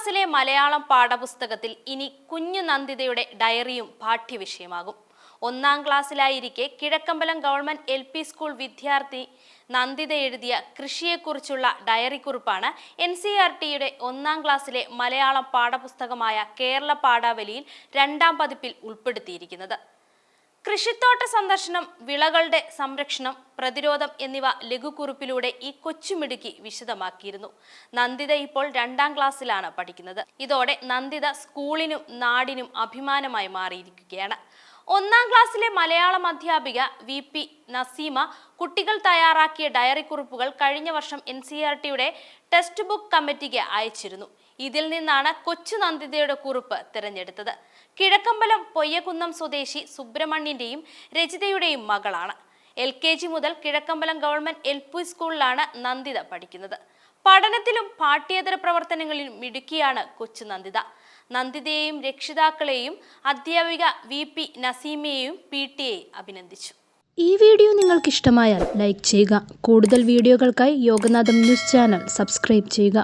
ക്ലാസ്സിലെ മലയാളം പാഠപുസ്തകത്തിൽ ഇനി കുഞ്ഞു നന്ദിതയുടെ ഡയറിയും പാഠ്യവിഷയമാകും. ഒന്നാം ക്ലാസ്സിലായിരിക്കെ Kizhakkambalam government L P school വിദ്യാർത്ഥി നന്ദിത എഴുതിയ കൃഷിയെക്കുറിച്ചുള്ള ഡയറി കുറിപ്പാണ് എൻ സി ആർ ടിയുടെ ഒന്നാം ക്ലാസ്സിലെ മലയാളം പാഠപുസ്തകമായ കേരള പാഠാവലിയിൽ രണ്ടാം പതിപ്പിൽ ഉൾപ്പെടുത്തിയിരിക്കുന്നത്. കൃഷിത്തോട്ട സന്ദർശനം വിളകളുടെ സംരക്ഷണം പ്രതിരോധം എന്നിവ ലഘുക്കുറിപ്പിലൂടെ ഈ കൊച്ചുമിടുക്കി വിശദമാക്കിയിരുന്നു. നന്ദിത ഇപ്പോൾ രണ്ടാം ക്ലാസ്സിലാണ് പഠിക്കുന്നത്. ഇതോടെ നന്ദിത സ്കൂളിനും നാടിനും അഭിമാനമായി മാറിയിരിക്കുകയാണ്. ഒന്നാം ക്ലാസ്സിലെ മലയാളം അധ്യാപിക വി പി നസീമ കുട്ടികൾ തയ്യാറാക്കിയ ഡയറി കുറിപ്പുകൾ കഴിഞ്ഞ വർഷം എൻ സി ആർ ടിയുടെ ടെക്സ്റ്റ് ബുക്ക് കമ്മിറ്റിക്ക് അയച്ചിരുന്നു. ഇതിൽ നിന്നാണ് കൊച്ചു നന്ദിതയുടെ കുറിപ്പ് തിരഞ്ഞെടുത്തത്. കിഴക്കമ്പലം പൊയ്യക്കുന്നം സ്വദേശി സുബ്രഹ്മണ്യന്റെയും രചിതയുടെയും മകളാണ്. എൽ കെ ജി മുതൽ കിഴക്കമ്പലം ഗവൺമെന്റ് എൽ പി സ്കൂളിലാണ് നന്ദിത പഠിക്കുന്നത്. പഠനത്തിലും പാഠ്യേതര പ്രവർത്തനങ്ങളിലും മിടുക്കിയാണ് കൊച്ചു നന്ദിത. നന്ദിതയെയും രക്ഷിതാക്കളെയും അധ്യാപിക വി പി നസീമയെയും പി ടി എ അഭിനന്ദിച്ചു. ഈ വീഡിയോ നിങ്ങൾക്ക് ഇഷ്ടമായാൽ ലൈക്ക് ചെയ്യുക. കൂടുതൽ വീഡിയോകൾക്കായി യോഗനാഥം ന്യൂസ് ചാനൽ സബ്സ്ക്രൈബ് ചെയ്യുക.